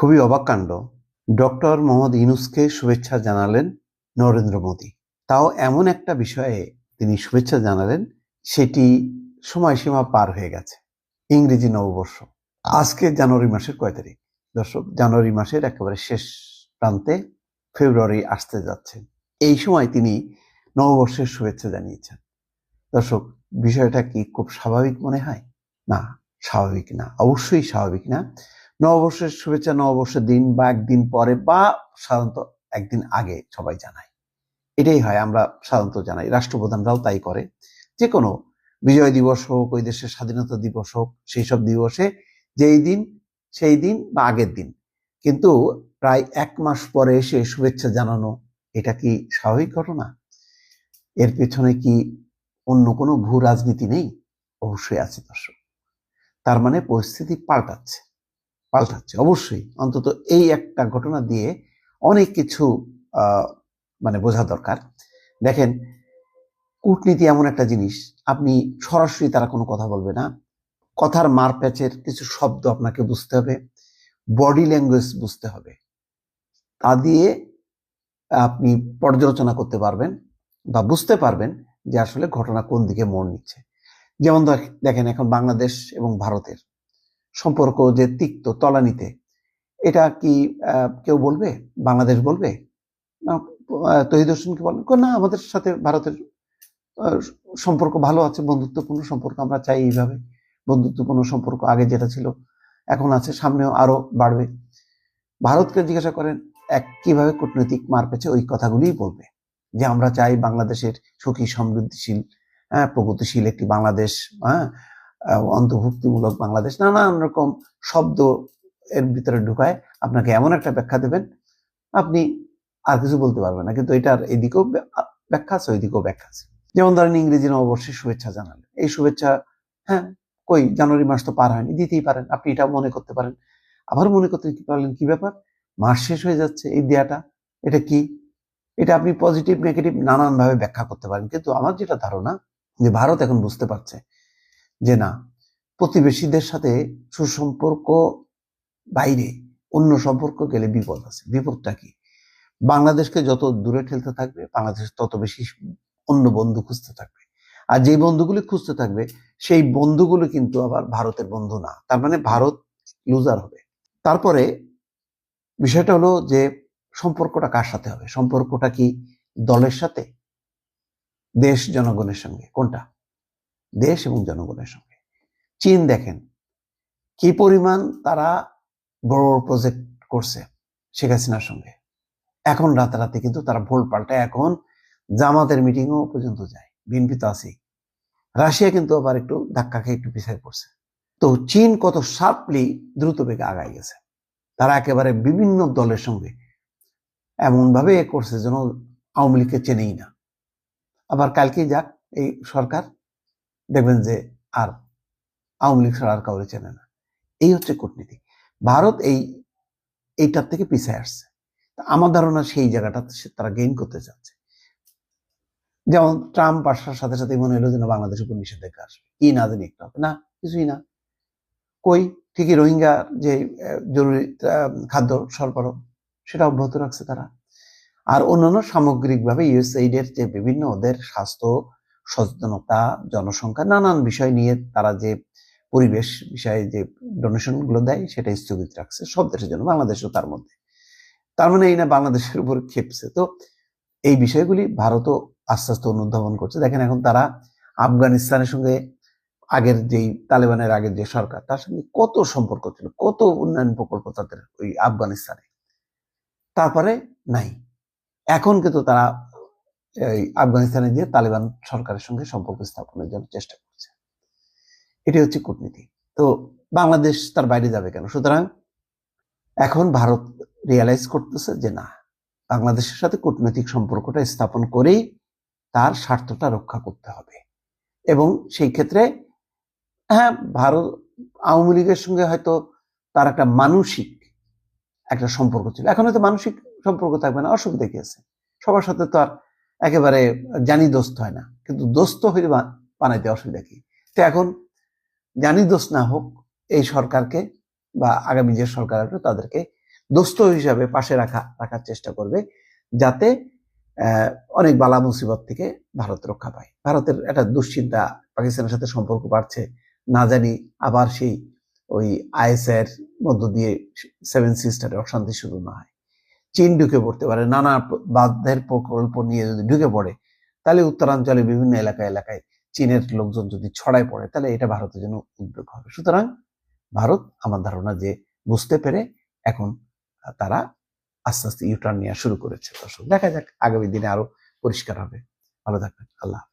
খুবই অবাক কাণ্ড। ডক্টর মোহাম্মদ ইউনুসকে শুভেচ্ছা জানালেন নরেন্দ্র মোদী। তাও এমন একটা বিষয়ে তিনি শুভেচ্ছা জানালেন, সেটি সময়সীমা পার হয়ে গেছে। ইংরেজি নববর্ষ। আজকে জানুয়ারি মাসের কয় তারিখ? দর্শক, জানুয়ারি মাসের একেবারে শেষ প্রান্তে ফেব্রুয়ারি আসতে যাচ্ছে। এই সময় তিনি নববর্ষের শুভেচ্ছা জানিয়েছেন। দর্শক, বিষয়টা কি খুব স্বাভাবিক মনে হয়? না, স্বাভাবিক না, অবশ্যই স্বাভাবিক না। নববর্ষের শুভেচ্ছা, নববর্ষের দিন বা একদিন পরে বা সাধারণত একদিন আগে সবাই জানায়। এটাই হয়, আমরা সাধারণত জানাই। রাষ্ট্রপ্রধানরাও তাই করে। যে কোনো বিজয় দিবস হোক, ওই দেশের স্বাধীনতা দিবস হোক, সেই সব দিবসে যেই দিন, সেই দিন বা আগের দিন। কিন্তু প্রায় এক মাস পরে এসে শুভেচ্ছা জানানো, এটা কি স্বাভাবিক ঘটনা? এর পেছনে কি অন্য কোনো ভূ রাজনীতি নেই? অবশ্যই আছে দর্শক। তার মানে পরিস্থিতি পাল্টাচ্ছে। পাল্টাচ্ছে। অবশ্যই, অন্তত এই একটা ঘটনা দিয়ে অনেক কিছু মানে বোঝা দরকার। দেখেন, কূটনীতি এমন একটা জিনিস, আপনি সরাসরি তারা কোনো কথা বলবে না। কথার মার প্যাচের কিছু শব্দ আপনাকে বুঝতে হবে, বডি ল্যাঙ্গুয়েজ বুঝতে হবে। তা দিয়ে আপনি পর্যালোচনা করতে পারবেন বা বুঝতে পারবেন যে আসলে ঘটনা কোন দিকে মোড় নিচ্ছে। যেমন দেখ- দেখেন এখন বাংলাদেশ এবং ভারতের সম্পর্ক যে তিক্ত তলানিতে এটা কি কেউ বলবে? বাংলাদেশ বলবে? না আহ, তহিদ হোসেনকে বলেন না আমাদের সাথে ভারতের সম্পর্ক ভালো আছে বন্ধুত্বপূর্ণ সম্পর্ক আমরা চাই এইভাবে বন্ধুত্বপূর্ণ সম্পর্ক। আগে যেটা ছিল এখন আছে সামনেও আরও বাড়বে। ভারতকে জিজ্ঞাসা করেন এক কীভাবে কূটনৈতিক মার পেছে ওই কথাগুলিই বলবে। যে আমরা চাই বাংলাদেশের সুখী সমৃদ্ধিশীল হ্যাঁ প্রগতিশীল একটি বাংলাদেশ হ্যাঁ অন্তর্ভুক্তিমূলক বাংলাদেশ নানান রকম শব্দ এর ভিতরে ঢুকায়। আপনাকে এমন একটা ব্যাখ্যা দেবেন, আপনি আর কিছু বলতে পারবেন না, কিন্তু এটার এদিকেও ব্যাখ্যা আছে, ওইদিকেও ব্যাখ্যা আছে। যেমন ধরেন ইংরেজি নববর্ষের শুভেচ্ছা জানালেন। এই শুভেচ্ছা হ্যাঁ কই, জানুয়ারি মাস তো পার হয়নি, দিতেই পারেন, আপনি এটা মনে করতে পারেন। আবার মনে করতে পারলেন, কি ব্যাপার? মাস শেষ হয়ে যাচ্ছে, এই দেয়াটা, এটা কি? এটা আপনি পজিটিভ নেগেটিভ নানান ভাবে ব্যাখ্যা করতে পারেন, কিন্তু আমার যেটা ধারণা, যে ভারত এখন বুঝতে পারছে যে না, প্রতিবেশীদের সাথে সুসম্পর্ক বাইরে, অন্য সম্পর্ক গেলে বিপদ আছে। বিপদটা কি? বাংলাদেশকে যত দূরে ঠেলতে থাকবে, বাংলাদেশ তত বেশি অন্য বন্ধু খুঁজতে থাকবে। আর যেই বন্ধুগুলি খুঁজতে থাকবে, সেই বন্ধুগুলো কিন্তু আবার ভারতের বন্ধু না। তার মানে ভারত লুজার হবে। তারপরে বিষয়টা হলো যে সম্পর্কটা কার সাথে হবে? সম্পর্কটা কি দলের সাথে? দেশ জনগণের সঙ্গে। কোনটা? দেশ এবং জনগণের সঙ্গে। চীন দেখেন, কি পরিমাণ তারা বড় বড় প্রজেক্ট করছে শেখ হাসিনার সঙ্গে। এখন রাতারাতি কিন্তু তারা ভোল পাল্টায় এখন জামাতের মিটিংও পর্যন্ত যায়। বিএনপি তো আছেই। রাশিয়া কিন্তু আবার একটু ধাক্কা খেয়ে একটু পিছিয়ে পড়ছে। তো চীন কত শার্পলি দ্রুত বেগে আগায় গেছে। তারা একেবারে বিভিন্ন দলের সঙ্গে এমন ভাবে এ করছে যেন আওয়ামী লীগকে চেনেই না। আবার কালকেই যাক এই সরকার দেখবেন যে আর আওয়ামী লীগ ছাড়া আর কাউরে চেনে না। এই হচ্ছে কূটনীতি। ভারত এই, এইটার থেকে পিছিয়ে আসছে। আমার ধারণা সেই জায়গাটা তারা গেইন করতে চাচ্ছে। যেমন ট্রাম্প আসার সাথে সাথে মনে হলো যেন বাংলাদেশের উপর নিষেধাজ্ঞা আসবে। কি না জানি একটু হবে। না, কিছুই না। কই? ঠিকই রোহিঙ্গা যে জরুরি খাদ্য সরবরাহ, সেটা অব্যাহত রাখছে তারা। আর অন্যান্য সামগ্রিকভাবে ইউএসএইড এর যে বিভিন্ন ওদের স্বাস্থ্য সচেতনতা, জনসংখ্যা, নানান বিষয় নিয়ে তারা যে পরিবেশ বিষয়ে যে ডোনেশনগুলো দেয়, সেটা স্থগিত রাখছে সব দেশের জন্য, বাংলাদেশও তার মধ্যে। তার মানে এই না বাংলাদেশের উপর খেপছে তো এই বিষয়গুলি ভারতও আস্তে আস্তে অনুধাবন করছে। দেখেন এখন তারা আফগানিস্তানের সঙ্গে আগের যেই তালেবানের আগের যে সরকার, তার সঙ্গে কত সম্পর্ক ছিল, কত উন্নয়ন প্রকল্প তাদের ওই আফগানিস্তানে। তারপরে নাই। এখন কিন্তু তারা আফগানিস্তানে যে তালেবান সরকারের সঙ্গে সম্পর্ক স্থাপনের জন্য চেষ্টা করছে। এটি হচ্ছে কূটনীতি। তো বাংলাদেশ তার বাইরে যাবে কেন? সুতরাং এখন ভারত রিয়ালাইজ করতেছে যে না, বাংলাদেশের সাথে কূটনৈতিক সম্পর্কটা স্থাপন করেই তার স্বার্থটা রক্ষা করতে হবে। এবং সেই ক্ষেত্রে হ্যাঁ ভারত আওয়ামী লীগের সঙ্গে হয়তো তার একটা মানসিক একটা সম্পর্ক ছিল। এখন হয়তো মানসিক সম্পর্ক থাকবে না, অসুবিধা কি আছে? সবার সাথে তো আর একেবারে জানি দোস্ত হয় না। কিন্তু দোস্ত হইলে বানাইতে অসুবিধা কি? তো এখন জানি দোষ না হোক, এই সরকারকে বা আগামী যে সরকার আসবে তাদেরকে দোস্ত হিসাবে পাশে রাখা, রাখার চেষ্টা করবে যাতে অনেক বালা মুসিবত থেকে ভারত রক্ষা পায়। ভারতের একটা দুশ্চিন্তা, পাকিস্তানের সাথে সম্পর্ক বাড়ছে, না জানি আবার সেই ওই আইএসআর মধ্য দিয়ে সেভেন সিস্টারে অশান্তি শুরু না হয়। চীন ঢুকে পড়তে পারে, নানা বাঁধের প্রকল্প নিয়ে যদি ঢুকে পড়ে, তাহলে উত্তরাঞ্চলে বিভিন্ন এলাকা এলাকায় চীনের লোকজন যদি ছড়ায় পড়ে, তাহলে এটা ভারতের জন্য উদ্বেগ হবে। সুতরাং ভারত আমার ধারণা যে বুঝতে পেরে এখন তারা আস্তে আস্তে ইউটার্ন নেওয়া শুরু করেছে। দর্শক, দেখা যাক, আগামী দিনে আরও পরিষ্কার হবে। ভালো থাকবেন। আল্লাহ।